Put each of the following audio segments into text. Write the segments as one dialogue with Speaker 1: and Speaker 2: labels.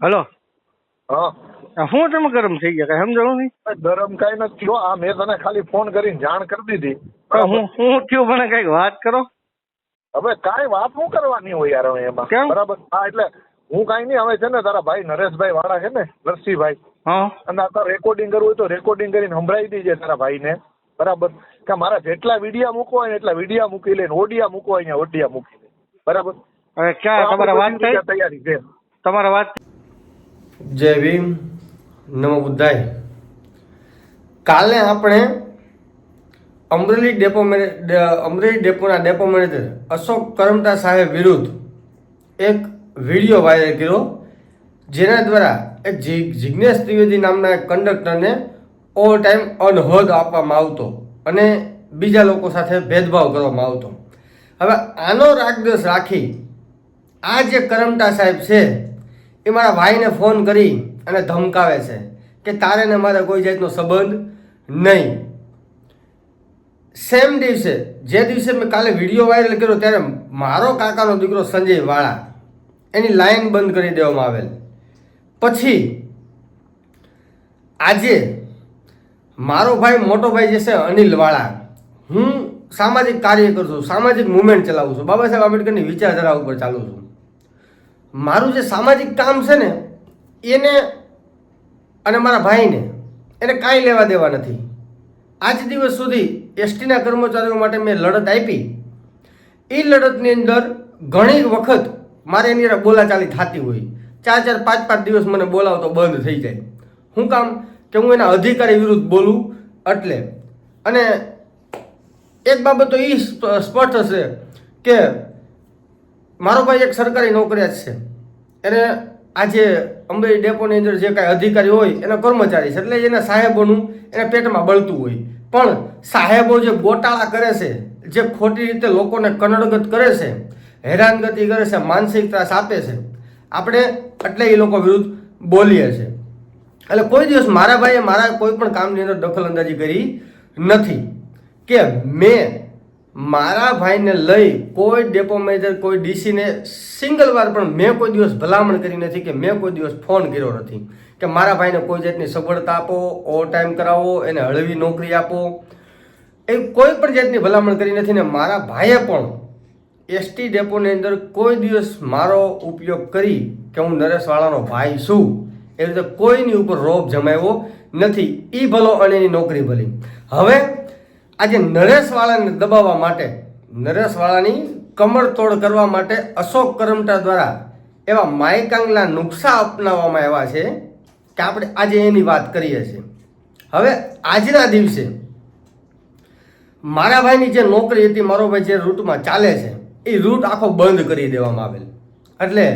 Speaker 1: Hello.
Speaker 2: હા.
Speaker 1: શું તમે ગરમ થઈ ગયા? કઈ સમજાવું નહીં?
Speaker 2: ગરમ કાંઈ નથી થયો. આ મેં તને ખાલી ફોન કરીને જાણ કરી દીધી.
Speaker 1: હું હું થયું? મને કંઈક વાત કરો.
Speaker 2: હવે કાંઈ વાત શું કરવાની હોય યાર હવે એમાં? બરાબર? હા એટલે હું કાંઈ નહીં હવે છે ને તારા ભાઈ નરેશભાઈ વાળા છે ને નરસિંહભાઈ અને આ રેકોર્ડિંગ કરવું હોય તો રેકોર્ડિંગ કરીને સંભળાવી દીજે તારા ભાઈને. બરાબર? કે મારા જેટલા વિડિયા મૂકવા હોય એટલા વિડિયા મૂકી લે ઓડિયા મૂકવા હોય ઓડિયા મૂકી લે. બરાબર?
Speaker 1: હવે ક્યાં તમારા વાત થઈ
Speaker 2: તૈયારી છે.
Speaker 1: તમારા વાત?
Speaker 3: જય ભીમ, નમો બુદ્ધાય. કાલે આપણે અમરેલી ડેપો અમરેલી ડેપોના ડેપો મેનેજર અશોક કરમતા સાહેબ વિરુદ્ધ એક વીડિયો વાયરલ કર્યો, જેના દ્વારા એક જિજ્ઞેશ ત્રિવેદી નામના એક કંડક્ટરને ઓવર ટાઈમ અનહદ આપવામાં આવતો અને બીજા લોકો સાથે ભેદભાવ કરવામાં આવતો. હવે આનો રાગદ્વેષ રાખી આ જે કરમટા સાહેબ છે એ મારા ભાઈને ફોન કરી અને ધમકાવે છે કે તારે ને મારે કોઈ જાતનો સંબંધ નહીં. સેમ દિવસે, જે દિવસે મેં કાલે વીડિયો વાયરલ કર્યો ત્યારે મારો કાકાનો દીકરો સંજય વાળા, એની લાઈન બંધ કરી દેવામાં આવેલ. પછી, આજે મારો ભાઈ, મોટો ભાઈ જે છે અનિલ વાળા, હું સામાજિક કાર્ય કરું છું સામાજિક મુવમેન્ટ ચલાવું છું. બાબા સાહેબ આંબેડકરની વિચારધારા ઉપર ચાલું છું. મારું જે સામાજિક કામ છે ને, એને અને મારા ભાઈને, એને કાંઈ લેવા દેવા નથી. આજ દિવસ સુધી એસટીના કર્મચારીઓ માટે મેં લડત આપી. એ લડતની અંદર ઘણી વખત મારે એની અંદર બોલાચાલી થતી હોય. ચાર ચાર, પાંચ પાંચ દિવસ મને બોલાવતો બંધ થઈ જાય. શું કામ કે હું એના અધિકારી વિરુદ્ધ બોલું, એટલે. અને એક બાબત તો એ સ્પષ્ટ છે કે મારો ભાઈ એક સરકારી નોકરિયાત છે. એને આજે અંબેરી ડેપોની અંદર જે કાંઈ અધિકારી હોય, એના કર્મચારી છે. એટલે એના સાહેબોનું એના પેટમાં બળતું હોય. પણ સાહેબો જે ગોટાળા કરે છે, જે ખોટી રીતે લોકોને કનડગત કરે છે, હેરાનગતિ કરે છે માનસિક ત્રાસ આપે છે, આપણે એટલે એ લોકો વિરુદ્ધ બોલીએ છીએ. એટલે કોઈ દિવસ મારા ભાઈએ મારા કોઈ પણ કામની અંદર દખલ અંદાજી કરી નથી કે મેં મારા ભાઈને લઈ કોઈ ડેપો મેનેજર કોઈ ડીસીને સિંગલ વાર પણ મેં કોઈ દિવસ ભલામણ કરી નથી કે મેં કોઈ દિવસ ફોન કર્યો નથી. કે મારા ભાઈને કોઈ જાતની સગવડતા આપો ઓવર ટાઈમ કરાવો, એને હળવી નોકરી આપો. એ કોઈ પણ જાતની ભલામણ કરી નથી ને મારા ભાઈએ પણ એસટી ડેપોની અંદર કોઈ દિવસ મારો ઉપયોગ કરી કે હું નરેશવાળાનો ભાઈ છું. એ રીતે કોઈની ઉપર રોપ જમાવ્યો નથી. એ ભલો અને એની નોકરી ભલી. હવે આજે નરેશવાળાને દબાવવા માટે, નરેશવાળાની કમરતોડ કરવા માટે અશોક કરમટા દ્વારા એવા માયકાંગના નુકસા અપનાવવામાં આવ્યા છે કે આપણે આજે એની વાત કરીએ છીએ. હવે આજના દિવસે મારા ભાઈની જે નોકરી હતી, મારો ભાઈ જે રૂટમાં ચાલે છે, એ રૂટ આખો બંધ કરી દેવામાં આવેલ. એટલે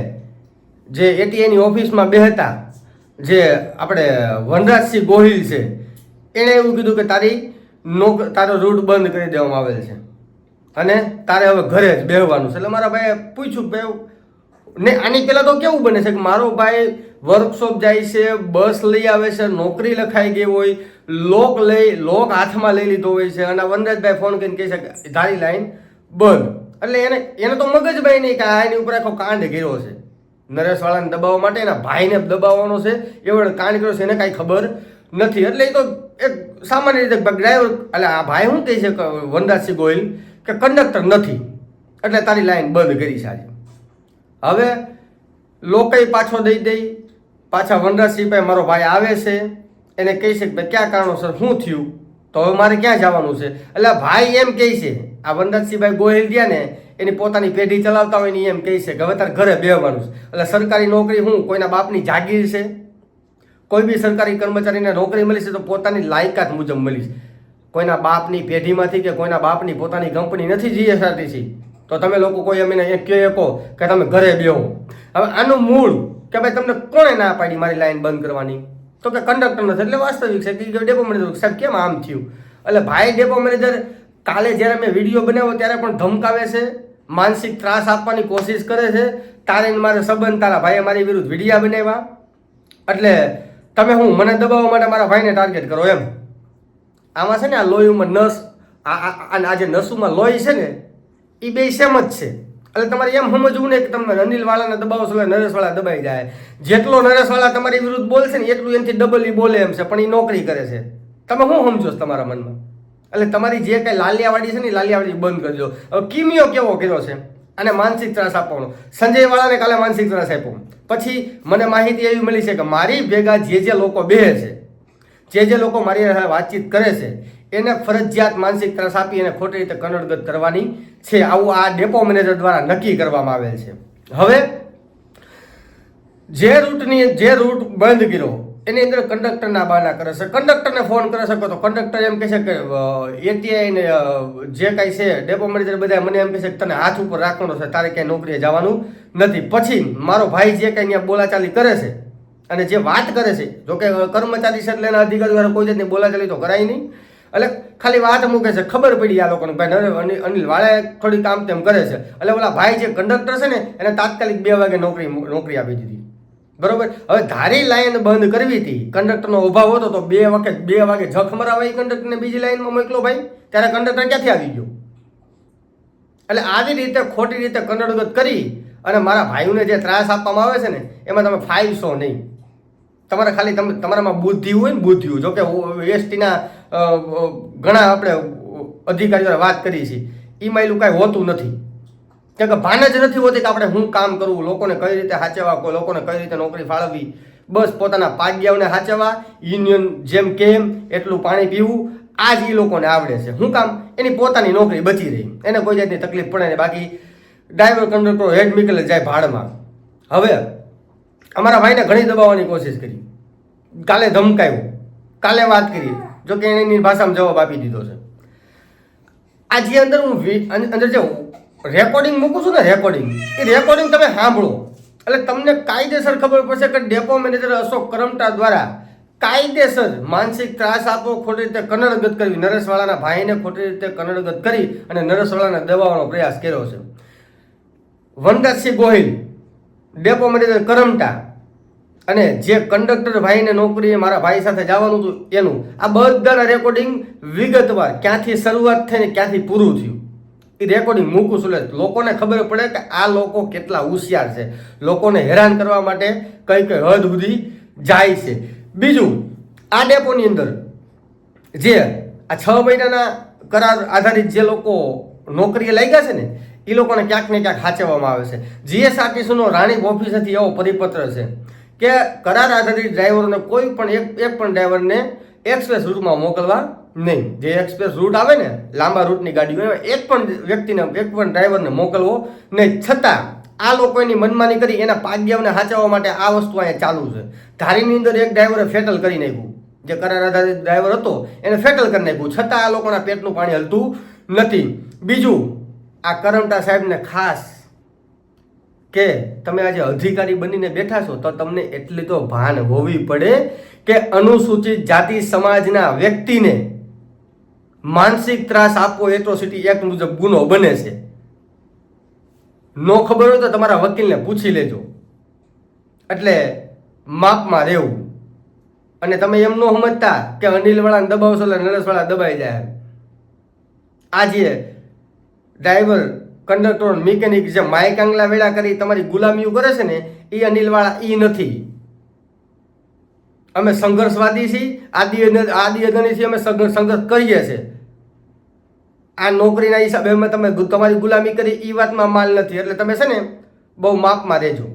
Speaker 3: જે એટીએની ઓફિસમાં બેહતા જે આપણે વનરાજસિંહ ગોહિલ છે, એણે એવું કીધું કે તારી નોક તારો રૂટ બંધ કરી દેવામાં આવેલ છે. અને તારે હવે ઘરે જ બેહવાનું છે. એટલે મારા ભાઈએ પૂછ્યું કે ને આની પહેલાં તો કેવું બને છે કે મારો ભાઈ વર્કશોપ જાય છે બસ લઈ આવે છે, નોકરી લખાઈ ગઈ હોય લોક લઈ લોક હાથમાં લઈ લીધો હોય છે. અને વનરાજભાઈ ફોન કરીને કહે છે કે તારી લાઈન બંધ. એટલે એને એને તો મગજભાઈ નહીં કે આ એની ઉપર આખો કાંડ ઘેરો છે. નરેશવાળાને દબાવવા માટે એના ભાઈને દબાવવાનો છે. એવડે કાંડ કર્યો છે, એને કાંઈ ખબર નથી. એટલે એ તો એક સામાન્ય રીતે ડ્રાઈવર એટલે આ ભાઈ શું કહે છે કે વનરાજસિંહ ગોહિલ કે કંડક્ટર નથી. એટલે તારી લાઈન બંધ કરી છે હવે લોકોએ પાછો દઈ દઈ. પાછા વનરાજસિંહભાઈ મારો ભાઈ આવે છે. એને કહે છે કે ભાઈ, ક્યાં કારણોસર? શું થયું? તો હવે મારે ક્યાં જવાનું છે? એટલે ભાઈ એમ કહે છે, આ વનરાજસિંહભાઈ ગોહિલ ગયા ને, એની પોતાની પેઢી ચલાવતા હોય ને એમ કહે છે કે હવે તારે ઘરે બેહવાનું છે. એટલે સરકારી નોકરી શું કોઈના બાપની જાગીર છે? કોઈ બી સરકારી કર્મચારીને નોકરી મળી છે તો પોતાની લાયકાત મુજબ મળી છે. કોઈના બાપની પેઢીમાંથી કે કોઈના બાપની પોતાની કંપની નથી જીએસઆરટીસી, તો તમે લોકો કોઈ અમને કહે કહો કે તમે ઘરે બેહો. હવે આનું મૂળ કે ભાઈ તમને કોણે ના પાડી મારી લાઈન બંધ કરવાની? તો કે કંડક્ટર નથી, એટલે વાસ્તવિક છે કે ડેપો મેનેજર. સાહેબ, કેમ આમ થયું? એટલે ભાઈ ડેપો મેનેજર કાલે જ્યારે મેં વીડિયો બનાવ્યો ત્યારે પણ ધમકાવે છે, માનસિક ત્રાસ આપવાની કોશિશ કરે છે. તારે મારે સંબંધ, તારા ભાઈએ મારી વિરુદ્ધ વિડીયા બનાવ્યા. એટલે તમે હું, મને દબાવવા માટે મારા ભાઈને ટાર્ગેટ કરો એમ. આમાં છે ને આ લોહીમાં નસ, આ જે નસુમાં લોહી છે ને એ બે સેમ જ છે. એટલે તમારે એમ સમજવું ને કે તમે અનિલવાળાને દબાવો એટલે નરેશવાળા દબાઈ જાય. જેટલો નરેશવાળા તમારી વિરુદ્ધ બોલશે ને, એટલું એનાથી ડબલ એ બોલે એમ છે, પણ એ નોકરી કરે છે. તમે શું સમજો તમારા મનમાં? એટલે તમારી જે કાંઈ લાલિયાવાડી છે ને લાલિયાવાડી બંધ કરજો. હવે કિમિયો કેવો કર્યો છે? અને માનસિક ત્રાસ આપવાનો. સંજયવાળાને કાલે માનસિક ત્રાસ આપ્યો. પછી મને માહિતી એવી મળી છે કે મારી ભેગા જે જે લોકો બેહે છે, જે જે લોકો મારી વાતચીત કરે છે, એને ફરજિયાત માનસિક ત્રાસ આપી અને ખોટી રીતે કનડગત કરવાની છે. આવું આ ડેપો મેનેજર દ્વારા નક્કી કરવામાં આવેલ છે. હવે, જે રૂટની જે રૂટ બંધ કર્યો એની અંદર કંડક્ટરના બાના કરે છે. કંડક્ટરને ફોન કરી શકો તો કંડક્ટર એમ કહે છે કે એટીઆઈ ને જે કાંઈ છે ડેપો મેનેજર બધા મને એમ કહે છે કે તને હાથ ઉપર રાખવાનો છે, તારે ક્યાંય નોકરીએ જવાનું નથી. પછી મારો ભાઈ જે કાંઈ અહીંયા બોલાચાલી કરે છે અને જે વાત કરે છે જોકે કર્મચારી છે એટલે એના અધિકારી દ્વારા કોઈ જાતની બોલાચાલી તો કરાય નહીં. એટલે ખાલી વાત મૂકે છે, ખબર પડી આ લોકોને. ભાઈ અનિલ અનિલ વાળા થોડી કામ તેમ કરે છે. એટલે ઓલા ભાઈ જે કંડક્ટર છે ને, એને તાત્કાલિક બે વાગે નોકરી નોકરી આપી દીધી. બરોબર? હવે ધારી લાઈન બંધ કરવી હતી કંડક્ટરનો અભાવ હતો તો બે વખત બે વાગે જખ મરાવા એ કંડક્ટરને બીજી લાઈનમાં મોકલો ભાઈ, ત્યારે કંડક્ટર ક્યાંથી આવી ગયો? એટલે આવી રીતે, ખોટી રીતે કનડગત કરી અને મારા ભાઈઓને જે ત્રાસ આપવામાં આવે છે ને, એમાં તમે ફાઈવસો નહીં. તમારે ખાલી તમે, તમારામાં બુદ્ધિ હોય ને બુદ્ધિ જોકે એસટીના ઘણા આપણે અધિકારીઓ વાત કરી છે. એમાં એલું કાંઈ હોતું નથી. કેમ કે ભાન જ નથી હોતી કે આપણે શું કામ કરવું, લોકોને કઈ રીતે સાચવવા લોકોને કઈ રીતે નોકરી ફાળવવી. બસ પોતાના પાગ્યાઓને સાચવવા યુનિયન જેમ કેમ, એટલું પાણી પીવું આ જ એ લોકોને આવડે છે. શું કામ? એની પોતાની નોકરી બચી રહી. એને કોઈ જાતની તકલીફ પડે નહીં. બાકી ડ્રાઈવર કંડક્ટર હેડ નીકળે જાય ભાડમાં. હવે અમારા ભાઈને ઘણી દબાવવાની કોશિશ કરી. કાલે ધમકાયું. કાલે વાત કરી. જો કે એની ભાષામાં જવાબ આપી દીધો છે. આ જે અંદર હું અંદર જે રેકોર્ડિંગ મૂકું છું ને રેકોર્ડિંગ એ રેકોર્ડિંગ તમે સાંભળો. એટલે તમને કાયદેસર ખબર પડશે કે ડેપો મેનેજર અશોક કરમટા દ્વારા કાયદેસર માનસિક ત્રાસ આપવો, ખોટી રીતે કનડગત કરવી, નરેશવાળાના ભાઈને ખોટી રીતે કનડગત કરી અને નરેશવાળાને દબાવવાનો પ્રયાસ કર્યો છે. વનરાજસિંહ ગોહિલ ડેપો મેનેજર કરમટા અને જે કંડક્ટર ભાઈને નોકરીએ મારા ભાઈ સાથે જવાનું હતું એનું, આ બધાના રેકોર્ડિંગ વિગતવાર ક્યાંથી શરૂઆત થઈને ક્યાંથી પૂરું થયું? એ રેકોર્ડિંગ મૂકું છું એટલે લોકોને ખબર પડે કે આ લોકો કેટલા હોશિયાર છે. લોકોને હેરાન કરવા માટે કઈ કઈ હદ સુધી જાય છે. બીજું, આ ડેપોની અંદર જે આ છ મહિનાના કરાર આધારિત જે લોકો નોકરીએ લાગ્યા છે ને એ લોકોને ક્યાંક ને ક્યાંક હાચવવામાં આવે છે. જીએસઆરટીસીનો રાણીપ ઓફિસેથી એવો પરિપત્ર છે કે કરાર આધારિત ડ્રાઈવરોને કોઈ પણ એક એક પણ ડ્રાઈવરને એક્સપ્રેસ રૂટમાં મોકલવા નહીં. જે એક્સપ્રેસ રૂટ આવે ને, લાંબા રૂટની ગાડી હોય એક પણ વ્યક્તિને, એક પણ ડ્રાઈવરને મોકલવો નહીં. છતાં, આ લોકોની મનમાની કરી, એના પાગ્યાઓને સાચવવા માટે આ વસ્તુ અહીંયા ચાલુ છે. ધારીની અંદર એક ડ્રાઈવરે ફેટલ કરી નાખ્યું. જે કરાર આધારિત ડ્રાઈવર હતો, એને ફેટલ કરી નાખ્યું. છતાં આ લોકોના પેટનું પાણી હલતું નથી. બીજું, આ કરમટા સાહેબને ખાસ કે તમે આજે અધિકારી બનીને બેઠા છો, તો તમને એટલી તો ભાન હોવી પડે કે અનુસૂચિત જાતિ સમાજના વ્યક્તિને માનસિક ત્રાસ આપવો એટ્રોસિટી એક્ટ મુજબ ગુનો બને છે. નો ખબર હોય તો તમારા વકીલને પૂછી લેજો. એટલે માપમાં રહેવું. અને તમે એમ ન સમજતા કે અનિલવાળાને દબાવશો એટલે નરેશવાળા દબાઈ જાય આજે ડ્રાઈવર, કંડક્ટર મિકેનિક જે માઇક આંગલા વેળા કરી તમારી ગુલામીઓ કરે છે ને એ અનિલવાળા એ નથી. અમે સંઘર્ષવાદી છીએ, આદિ આદિ અદાનીથી અમે સંઘર્ષ કરીએ છીએ. આ નોકરીના હિસાબે અમે તમે તમારી ગુલામી કરી એ વાતમાં માલ નથી. એટલે તમે છે ને બહુ માપમાં રહેજો.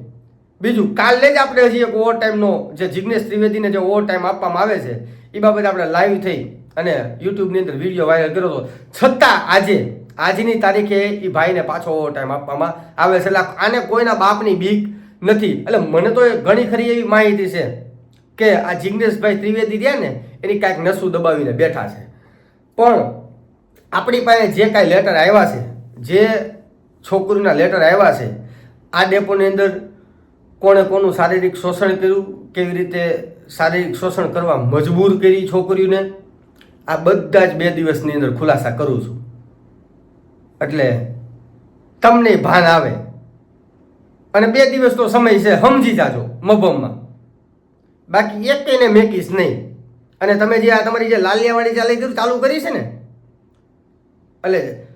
Speaker 3: બીજું, કાલે જ આપણે હજી એક ઓવર ટાઈમનો જે જિગ્નેશ ત્રિવેદીને જે ઓવર ટાઈમ આપવામાં આવે છે એ બાબતે આપણે લાઈવ થઈ અને યુટ્યુબની અંદર વીડિયો વાયરલ કર્યો હતો. છતાં આજે, આજની તારીખે એ ભાઈને પાછો ઓવર ટાઈમ આપવામાં આવે છે. એટલે આને કોઈના બાપની બીક નથી. એટલે મને તો એ ઘણી ખરી એવી માહિતી છે. કે આ જિગ્નેશભાઈ ત્રિવેદી રહ્યા ને, એની કાંઈક નસું દબાવીને બેઠા છે. પણ આપણી પાસે જે કાંઈ લેટર આવ્યા છે, જે છોકરીના લેટર આવ્યા છે, આ ડેપોની અંદર કોણે કોનું શારીરિક શોષણ કર્યું, કેવી રીતે શારીરિક શોષણ કરવા મજબૂર કરી છોકરીઓને, આ બધા જ બે દિવસની અંદર ખુલાસા કરું છું. એટલે તમને ભાન આવે. અને બે દિવસનો સમય છે, સમજી જાજો, મભમમાં. બાકી એક કઈને મેકીશ નહીં. અને તમે જે આ તમારી જે લાલિયાવાળી ચાલી ચાલુ કરી છે ને? એટલે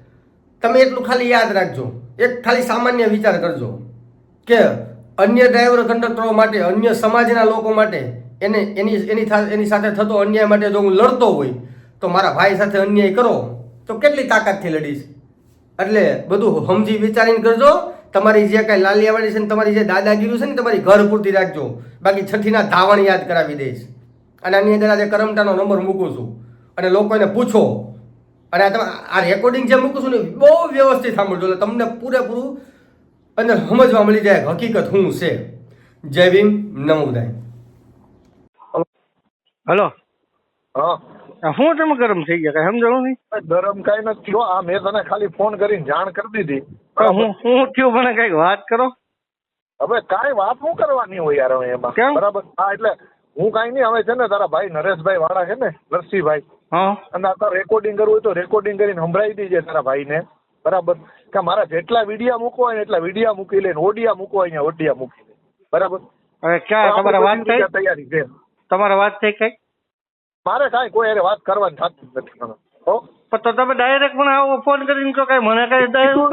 Speaker 3: તમે એટલું ખાલી યાદ રાખજો. એક ખાલી સામાન્ય વિચાર કરજો કે અન્ય ડ્રાઈવર કંડક્ટરો માટે, અન્ય સમાજના લોકો માટે, એને, એની એની એની સાથે થતો અન્યાય માટે જો હું લડતો હોય, તો મારા ભાઈ સાથે અન્યાય કરો, તો કેટલી તાકાતથી લડીશ? એટલે બધું સમજી વિચારીને કરજો. તમારી જે કાંઈ લાલિયાવાડી છે ને તમારી જે દાદાગીરી છે ને તમારી ઘર પૂરતી રાખજો. બાકી છઠ્ઠીના ધાવણ યાદ કરાવી દઈશ. અને આની અંદર આજે કરમટાનો નંબર મૂકું છું. અને લોકોને પૂછો. અને આ તમે આ રેકોર્ડિંગ જે મૂકું છું ને બહુ વ્યવસ્થિત સાંભળજો. એટલે તમને પૂરેપૂરું અંદર સમજવા મળી જાય હકીકત શું છે. જય ભીમ નમોદાય
Speaker 1: હલો.
Speaker 2: હા.
Speaker 1: શું તમે ગરમ થઈ ગયા? કઈ સમજાવું નહીં?
Speaker 2: ગરમ કઈ નથી થયો. આ મેં તને ખાલી ફોન કરીને જાણ કરી દીધી.
Speaker 1: હું હું થયું? મને કંઈક વાત કરો.
Speaker 2: હવે કાંઈ વાત શું કરવાની હોય યાર હવે એમાં? બરાબર? હા એટલે હું કાંઈ નહીં હવે છે ને તારા ભાઈ નરેશભાઈ વાળા છે ને નરસિંહભાઈ અને આ રેકોર્ડિંગ કરવું હોય તો રેકોર્ડિંગ કરીને સંભળાવી દીજે તારા ભાઈને. બરાબર? કે મારા જેટલા વિડિયા મૂકવા હોય એટલા વિડિયા મૂકી લે ને ઓડિયા મૂકવા અહીંયા ને ઓડિયા મૂકી લે. બરાબર?
Speaker 1: હવે ક્યાં
Speaker 2: તો
Speaker 1: વાત થઈ?
Speaker 2: તૈયારી છે.
Speaker 1: તમારા વાત થઈ કઈ
Speaker 2: મારે કાંઈ કોઈ હારે વાત કરવાની થતી જ નથી મને. હો?
Speaker 1: તો તમે ડાયરેક્ટ મને આવો ફોન કરીને કહો કઈ મને કઈ
Speaker 2: ઈ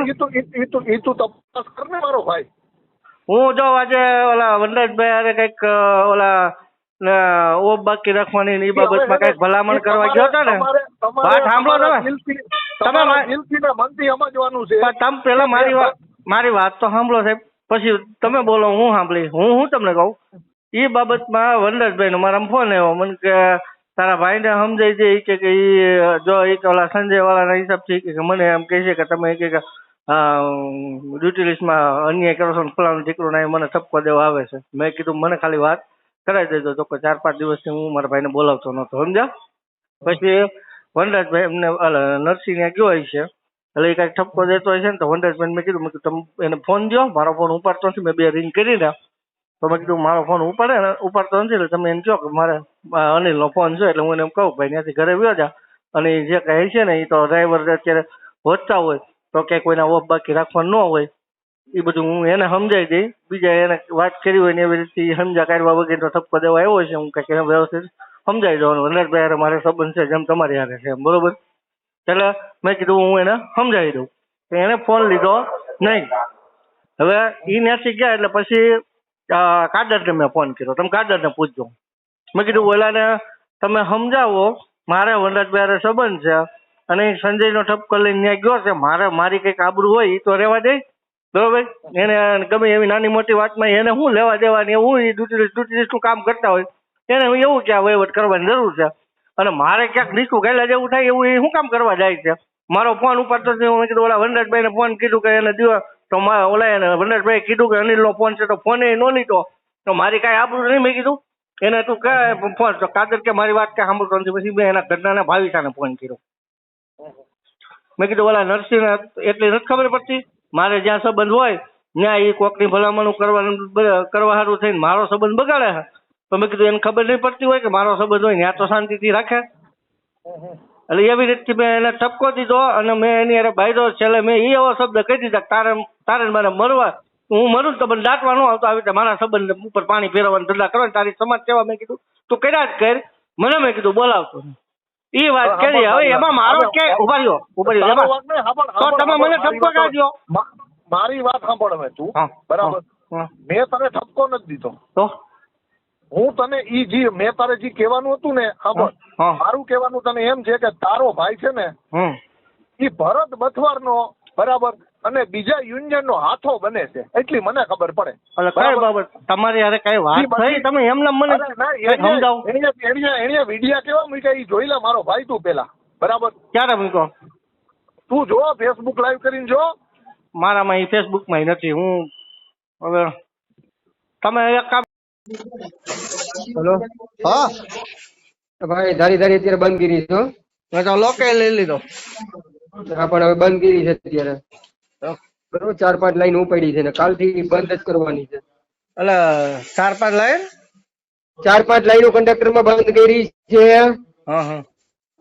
Speaker 2: ઈ તું- ઈ- ઈ ઈ તું તપાસ કર ને મારો ભાઈ.
Speaker 1: હું જો આજે ઓલા વનરાજભાઈ અરે કંઈક ઓલા ઓપ બાકી રાખવાની ને એ બાબતમાં કંઈક ભલામણ કરવા ગયો હતો ને? વાત સાંભળો તમે. તમે
Speaker 2: દિલથી ને મનથી સમજવાનું છે.
Speaker 1: તમે પેલા મારી વાત મારી વાત તો સાંભળો સાહેબ. પછી તમે બોલો હું સાંભળી હું હું તમને કહું? એ બાબતમાં વનરાજભાઈ નો મારા ફોન આવ્યો. મને કે તારા ભાઈને સમજાય છે એ કે કે ઈ, જો એક ઓલા સંજય વાળાના હિસાબથી કે મને એમ કહે છે કે તમે કે ડ્યુટી લિસ્ટમાં અન્યાય કરો છો ને ફલાણું દીકરો ના મને ઠપકો દેવા આવે છે. મેં કીધું મને ખાલી વાત કરાવી દેજો તો ચાર પાંચ દિવસથી હું મારા ભાઈને બોલાવતો નહોતો, સમજ્યા? પછી વનરાજભાઈ એમને નરસિંહ ત્યાં ગયો છે એટલે એ કાંઈક ઠપકો દેતો છે ને તો વનરાજભાઈ મેં કીધું, મેં તમે એને ફોન દો મારો ફોન ઉપાડતો નથી, મેં બે રિંગ કરી ને તો મેં કીધું, મારો ફોન ઉપાડે ને, ઉપાડતો નથી, એટલે તમે એને કહો કે મારે અનિલનો ફોન છે, એટલે હું એને એમ કહું, ભાઈ, ત્યાંથી ઘરે વ્યો જા. અને જે કહે છે ને એ તો ડ્રાઈવર અત્યારે વધતા હોય, તો કે કોઈના ઓફ બાકી રાખવાનું ન હોય એ બધું હું એને સમજાવી દઈ બીજા એને વાત કરી હોય ને એવી રીતે સમજા કાઢવા વગેરે તો ઠપકો દેવા આવ્યો છે, હું કંઈક એને વ્યવસ્થિત સમજાવી દઉં. વનરાજભાઈ હારે મારે સંબંધ છે, જેમ તમારી હારે છે, એમ, બરોબર? એટલે મેં કીધું, હું એને સમજાવી દઉં. એને ફોન લીધો નહીં. હવે એ ન્યાસી ગયા, એટલે પછી કાદરને મેં ફોન કર્યો. તમે કાદરને પૂછજો. મેં કીધું, ઓલાને તમે સમજાવો, મારે વનરાજભાઈ હારે સંબંધ છે અને સંજયનો ઠપકો લઈને ત્યાં ગયો છે. મારે, મારી કંઈક આબરૂ હોય તો રહેવા દે. બરોબર એને ગમે એવી નાની મોટી વાતમાં એને શું લેવા દેવાની, હું એ ડ્યુટી લિસ્ટનું કામ કરતા હોય. એને એવું કે વહીવટ કરવાની જરૂર છે? અને મારે ક્યાંક નીચું ગયેલા જેવું થાય એવું એ શું કામ કરવા જાય છે? મારો ફોન ઉપર તો મેં કીધું, ઓલા વનરાજભાઈને ફોન કીધું કે એને દિયો તો ઓલા એને વનરાજભાઈએ કીધું કે અનિલનો ફોન છે તો ફોન એ નો લીધો. તો મારી કાંઈ આબરૂ નહીં મેં કીધું. એને તું કે, ફોન તો કાદર કે મારી વાત કે સાંભળતો નથી. પછી મેં એના ઘરનાને ભાવિકાને ફોન કર્યો. મેં કીધું, ઓલા નરસિંહ એટલી નથી ખબર પડતી. મારે જ્યાં સંબંધ હોય, ત્યાં એ કોકની ભલામણું કરવાનું કરવા સારું થઈને મારો સંબંધ બગાડે તો મેં કીધું, એને ખબર નહીં પડતી હોય કે મારો સંબંધ હોય, ત્યાં તો શાંતિથી રાખે. એટલે એવી રીતથી મેં એને ઠપકો દીધો અને મેં એની અરે બાયરો છેલ્લે મેં એ એવો શબ્દ કહી દીધા તારે તારે મારે મરવા હું મરું તો મને દાટવા ન આવતો. આવી રીતે મારા સંબંધ ઉપર પાણી ફેરવવાનું ધંધા કરો તારી સમાજ સેવા મેં કીધું. તું કર્યા જ કર. મને મેં કીધું બોલાવતો એ વાત કરી. હવે એમાં મારો કે. ઊભા રહ્યો
Speaker 2: ઊભા
Speaker 1: તો તમે મને ઠપકો કાઢ્યો.
Speaker 2: મારી વાત સાંભળ હવે તું. બરાબર? મેં તને ઠપકો નથી દીધો.
Speaker 1: તો?
Speaker 2: હું તને ઈ જી મેં તારે જે કહેવાનું હતું ને
Speaker 1: ખબર.
Speaker 2: મારું કહેવાનું તને એમ છે કે તારો ભાઈ છે ને ઈ ભરત બથવારનો બરાબર? અને બીજા યુનિયન નો હાથો બને છે. એટલી મને ખબર પડે. બરાબર?
Speaker 1: તમારી હારે કઈ વાત થઈ? તમે એમને મને
Speaker 2: ના,
Speaker 1: કઈ
Speaker 2: એણે-
Speaker 1: સમજાવો.
Speaker 2: વિડિયા કેવા મૂક્યા? ઈ જોઈ લે મારો ભાઈ તું પેલા. બરાબર?
Speaker 1: ક્યારે મૂકો
Speaker 2: તું જો ફેસબુક લાઈવ કરીને જો.
Speaker 1: મારામાં એ ફેસબુકમાં નથી. હું હવે તમે એક કામ
Speaker 3: હલો?
Speaker 1: હા?
Speaker 3: ભાઈ ધારી ધારી અત્યારે બંધ કરી છો
Speaker 1: તો લોકે લઈ લીધો.
Speaker 3: હા પણ હવે બંધ કરી છે અત્યારે. બરોબર ચાર પાંચ લાઈન ઉપાડી છે ને કાલથી બંધ જ કરવાની છે.
Speaker 1: એટલે ચાર પાંચ લાઈન?
Speaker 3: ચાર પાંચ લાઈનો કંડક્ટરમાં બંધ કરી છે.
Speaker 1: હા હા.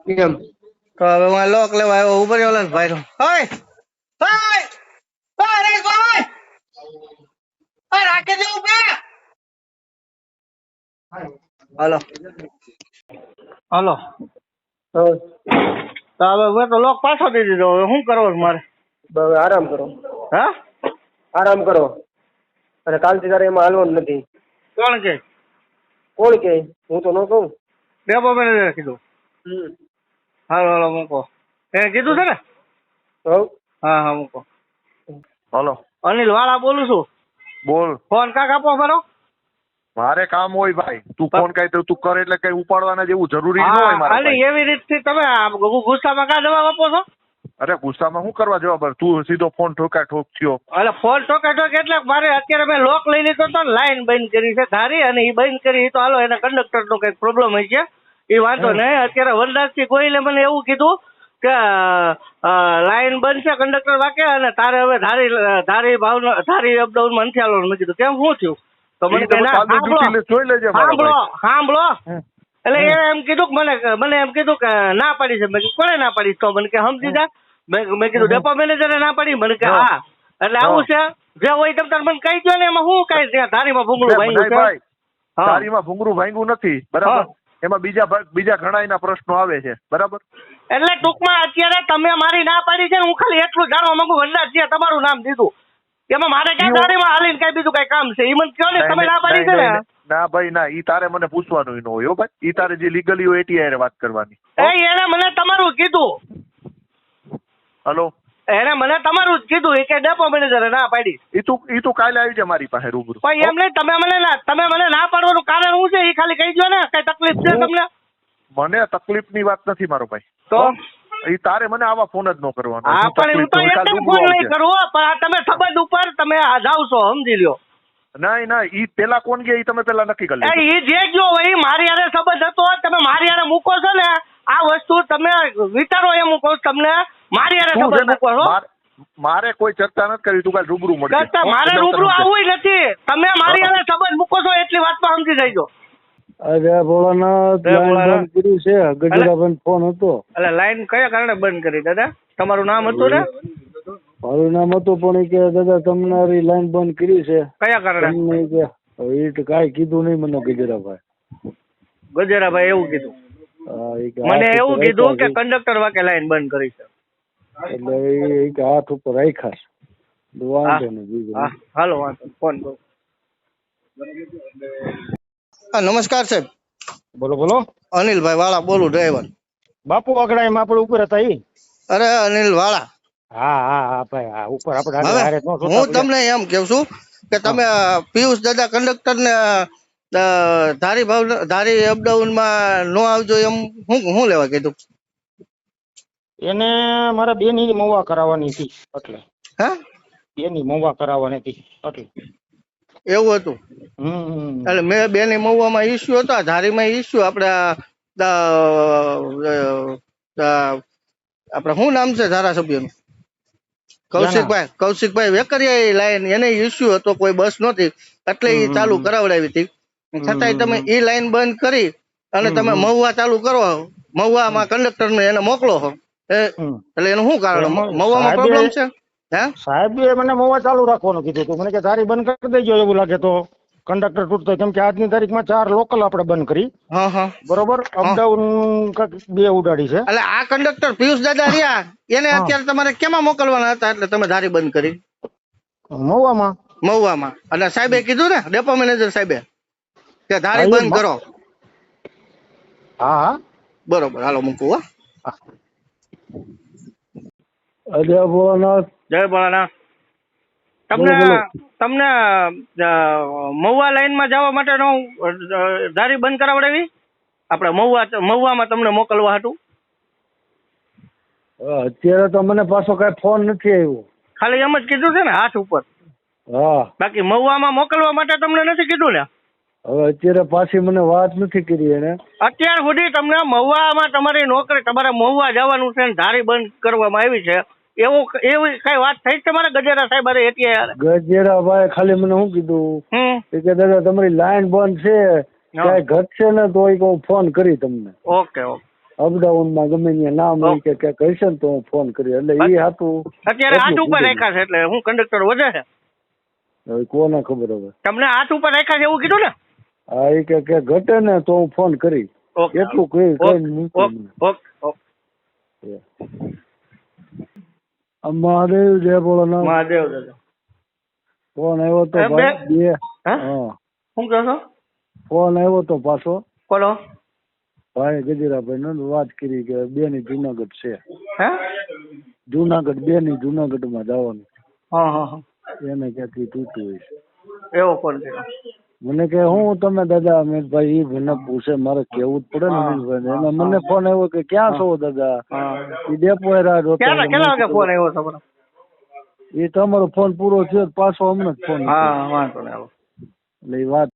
Speaker 3: એમ.
Speaker 1: તો હવે હું લોક લેવા આવ્યો ઊભો રહ્યો ને ભાઈ હાય હોય ભાઈ રાખી દે ઉભે! હાલો. હલો. તો હવે મેં તો લોક પાછો દઈ દીધો. હવે શું કરવો છે મારે?
Speaker 3: હવે આરામ કરો.
Speaker 1: હા?
Speaker 4: આરામ કરો. અને કાલથી તારે એમાં હાલવાનું નથી.
Speaker 1: કોણ કે?
Speaker 4: કોણ કે? હું તો ન કહું.
Speaker 1: ડેપો મેનેજર કીધું.
Speaker 4: હમ.
Speaker 1: હાલો હાલો મૂકો. એને કીધું છે ને? હા. હા મૂકો.
Speaker 2: હલો.
Speaker 1: અનિલ વાળા બોલું છું.
Speaker 2: બોલ.
Speaker 1: ફોન કાક આપો ખરો
Speaker 2: મારે કામ હોય ભાઈ. તું ફોન કઈ તો તું કરે એટલે કઈ ઉપાડવાના જેવું જરૂરી ન હોય મારે
Speaker 1: એવી રીતથી તમે ગુસ્સામાં કા જવાબ આપો છો?
Speaker 2: અરે ગુસ્સામાં શું કરવા જવાબ તું સીધો ફોન ઠોકા ઠોક થયો.
Speaker 1: અરે ફોન ઠોકા ઠોક એટલે મારે અત્યારે મેં લોક લઈ લીધો તો લાઈન બંધ કરી છે ધારી અને એ બંધ કરી તો હાલો એના કંડક્ટર નો કંઈક પ્રોબ્લેમ હોય છે. એ વાંધો નહીં. અત્યારે વનરાજથી ગોહિલે મને એવું કીધું કે લાઈન બંધ છે કંડક્ટર વાકે અને તારે હવે ધારી ધારી ભાવના ધારી અપડાઉનમાં નથી મેં કીધું. કેમ? શું થયું?
Speaker 2: જોઈ લેજે
Speaker 1: સાંભળો સાંભળો. એટલે એને એમ કીધું કે મને મને એમ કીધું કે ના પાડી છે. મેં કીધું ના પાડી? તો મને કે સમજી જા. મેં કીધું ડેપો મેનેજરે ના પાડી? મને કે
Speaker 2: હા.
Speaker 1: હા. એટલે આવું છે. જે હોય તમ તાર મને કહી દો ને એમાં શું કઈ ત્યાં ધારીમાં ભૂંગળું ભાંગ્યું છે?
Speaker 2: ભાઈ.
Speaker 1: હા.
Speaker 2: ભૂંગળું ભાંગ્યું નથી. બરાબર? એમાં બીજા બીજા ઘણા એના પ્રશ્નો આવે છે. બરાબર?
Speaker 1: એટલે ટૂંકમાં અત્યારે તમે મારી ના પાડી છે હું ખાલી એટલું જાણવા માંગુ વનરાજ તમારું નામ દીધું. એમાં મારે કઈ
Speaker 2: ઈ
Speaker 1: હાલીને કઈ બીજું કઈ કામ છે? એ મને કહો ને તમે ના પાડી છે ને?
Speaker 2: ના ભાઈ ના ઈ તારે મને પૂછવાનું ન હોય ભાઈ. ઈ તારે જે લીગલી હોય એટી વાત કરવાની.
Speaker 1: એ એને મને તમારું કીધું.
Speaker 2: હલો?
Speaker 1: એને મને તમારું જ કીધું કે ડેપો મેનેજરે ના પાડી.
Speaker 2: ઈ તું ઈ તું કાલે આવી જા મારી પાસે રૂબરૂ.
Speaker 1: પણ એમ નહીં તમે મને ના તમે મને ના પાડવાનું કારણ શું છે? એ ખાલી કહી દો ને કઈ તકલીફ છે તમને?
Speaker 2: મને તકલીફની વાત નથી મારો ભાઈ.
Speaker 1: તો?
Speaker 2: ઈ તારે મને આવા ફોન જ ન કરવાનો.
Speaker 1: હા પણ હું તો
Speaker 2: હોય, કાલ
Speaker 1: એક
Speaker 2: રૂબરૂ
Speaker 1: ફોન નહીં
Speaker 2: આવજે.
Speaker 1: કરું પણ આ તમે સંબંધ ઉપર તમે જાવ છો સમજી લ્યો.
Speaker 2: નહીં ના ઈ પેલા કોણ ગયા ઈ તમે પેલા નક્કી કરી
Speaker 1: એ
Speaker 2: લેજો
Speaker 1: ઈ જે ગયો હોય ઈ મારી હારે સંબંધ હતો તમે મારી હારે મૂકો છો ને આ વસ્તુ તમે વિચારો એમ હું કહું તમને મારી હારે સંબંધ મૂકો છો
Speaker 2: મારે કોઈ ચર્ચા નથી કરી તું કાલ રૂબરૂ મળજે.
Speaker 1: મારે રૂબરૂ
Speaker 2: આવું
Speaker 1: આવવું નથી. તમે મારી. હારે સંબંધ મૂકો છો એટલી વાત તો સમજી જઈજો.
Speaker 5: ભોળાનાથ
Speaker 1: જય
Speaker 5: લાઈન
Speaker 1: ભોળાનાથ.
Speaker 5: બંધ કર્યું છે. ગજેરાભાઈ ફોન હતો.
Speaker 1: એટલે લાઈન કયા કારણે બંધ કરી? દાદા તમારું નામ હતું ને?
Speaker 5: મારું નામ હતું પણ એ કે દાદા તમારી લાઈન બંધ કરી છે.
Speaker 1: કયા કારણે?
Speaker 5: તમને ઈ કે એ તો કાંઈ કીધું નહીં મને ગજરાભાઈ.
Speaker 1: ગજેરાભાઈ એવું કીધું.
Speaker 5: હા, ઈ કે
Speaker 1: મને
Speaker 5: હાથ
Speaker 1: એવું
Speaker 5: ઉપર
Speaker 1: કીધું કે
Speaker 5: રાખ્યા
Speaker 1: કંડક્ટર વાકે લાઈન બંધ કરી છે.
Speaker 5: છે. એટલે ઈ ઈ કે હાથ ઉપર રાખ્યા છે. તો વાંધો નહીં બીજું.
Speaker 1: હા હાલો વાંધો ફોન કરો. નમસ્કાર સાહેબ.
Speaker 6: બોલો બોલો.
Speaker 1: અનિલભાઈ વાળા બોલું ડ્રાઈવર.
Speaker 6: બાપુ આગળ એમ આપણે ઉપર હતા ઈ?
Speaker 1: અરે અનિલ વાળા.
Speaker 6: હા હા હા ભાઈ હા ઉપર આપણે
Speaker 1: હું. તમને એમ કહું છું કે તમે પિયુષ દાદા કંડક્ટર ને ધારી ભાવ ધારી અપડાઉનમાં નો આવજો એમ હું હું લેવા કીધું?
Speaker 6: એને મારા બેની મોવા કરાવવાની હતી એટલે.
Speaker 1: હા?
Speaker 6: બેની મોવા કરાવવાની હતી એટલે.
Speaker 1: એવું હતું. એટલે મેં બેની મહુવામાં ઇસ્યુ હતા ધારીમાં ઇસ્યુ આપડા આપણે શું નામ છે ધારાસભ્યનું? કૌશિકભાઈ કૌશિકભાઈ વેકરિયા લાઈન એને ઇસ્યુ હતો કોઈ બસ નહોતી એટલે એ ચાલુ કરાવડાવી હતી. છતાંય તમે ઈ લાઈન બંધ કરી અને તમે. મહુવા ચાલુ કરો મહુવામાં કંડક્ટર ને એને મોકલો એટલે એનું શું કારણ? મહુવામાં પ્રોબ્લેમ છે? હે?
Speaker 6: સાહેબે મને મોવા ચાલુ રાખવાનું કીધું હતું. મને કે તારી બંધ કરી દેજો એવું લાગે તો. કંડક્ટર તૂટતો કેમ કે આજની તારીખમાં ચાર લોકલ આપણે બંધ કરી. બરોબર? અપડાઉન બે ઉડાડી છે.
Speaker 1: એટલે આ કંડક્ટર પિયુષ દાદા રહ્યા. એને અત્યારે તમારે કેમાં મોકલવાના હતા? એટલે તમે ધારી બંધ કરી.
Speaker 6: મહુવામાં
Speaker 1: મહુવામાં એટલે સાહેબે કીધું ને ડેપો મેનેજર સાહેબે કે ધારી બંધ કરો.
Speaker 6: હા હા.
Speaker 1: બરોબર. હાલો મૂકું હો.
Speaker 5: અરે ભોળાનાથ.
Speaker 1: જય ભોળાનાથ. તમને. તમને મહુવા લાઈનમાં જવા માટેનો નો ધારી બંધ કરાવડાવી? આપણે મહુવા મહુવામાં તમને મોકલવા હતું
Speaker 5: અત્યારે તો મને પાછો કઈ ફોન નથી આવ્યો.
Speaker 1: ખાલી એમ જ કીધું છે ને હાથ ઉપર.
Speaker 5: હા.
Speaker 1: બાકી મહુવામાં મોકલવા માટે તમને નથી કીધું ને
Speaker 5: હવે અત્યારે પાછી મને વાત નથી કરી એને.
Speaker 1: અત્યાર સુધી તમને મહુવામાં તમારી નોકરી તમારે મહુવા જવાનું છે ને ધારી બંધ કરવામાં આવી છે. એવું એવી કઈ વાત થઈ તમારે? ગજેરા સાહેબ અરે એટલે ગજેરા
Speaker 5: ભાઈ ખાલી મને શું કીધું? કે દાદા તમારી લાઈન બંધ છે. કઈ ઘટશે ને તો એક હું ફોન કરી તમને.
Speaker 1: Okay okay.
Speaker 5: અપડાઉનમાં ગમે ત્યાં નામ હોય કે ક્યાંક હશે ને તો હું ફોન કરી એટલે એ હતું.
Speaker 1: અત્યારે હાથ ઉપર. રાખ્યા છે એટલે હું કંડક્ટર વધે છે?
Speaker 5: હવે કોને ખબર હવે?
Speaker 1: તમને હાથ ઉપર રાખ્યા છે એવું કીધું ને?
Speaker 5: હા એ કે કે ઘટે ને તો હું ફોન કરી. એટલું કહી
Speaker 1: ઓકે ઓકે
Speaker 5: મહાદેવ જય ભોળાનાથ
Speaker 1: મહાદેવ દાદા.
Speaker 5: ફોન આવ્યો તો
Speaker 1: બે- શું કહો છો?
Speaker 5: ફોન આવ્યો તો પાછો.
Speaker 1: બોલો.
Speaker 5: ભાઈ ગજરાભાઈ ને વાત કરી કે બે ની જુનાગઢ છે.
Speaker 1: હે?
Speaker 5: જુનાગઢ બે ની જુનાગઢમાં જવાનું.
Speaker 1: હા હા
Speaker 5: એને ક્યાંથી તૂટ્યું હોય છે
Speaker 1: એવો ફોન કર્યો.
Speaker 5: મને કે હું તમે દાદા અમિતભાઈ ભાઈ મને પૂછે મારે કેવું જ પડે ને. અમિતભાઈ એને મને ફોન આવ્યો કે ક્યાં છો દાદા? એ ડેપો રાહ
Speaker 1: કેટલા વાગે ફોન આવ્યો તમારો?
Speaker 5: એ તમારો ફોન પૂરો થયો પાછો હમણાં જ ફોન
Speaker 1: હા વાંધો નહીં
Speaker 5: એટલે એ વાત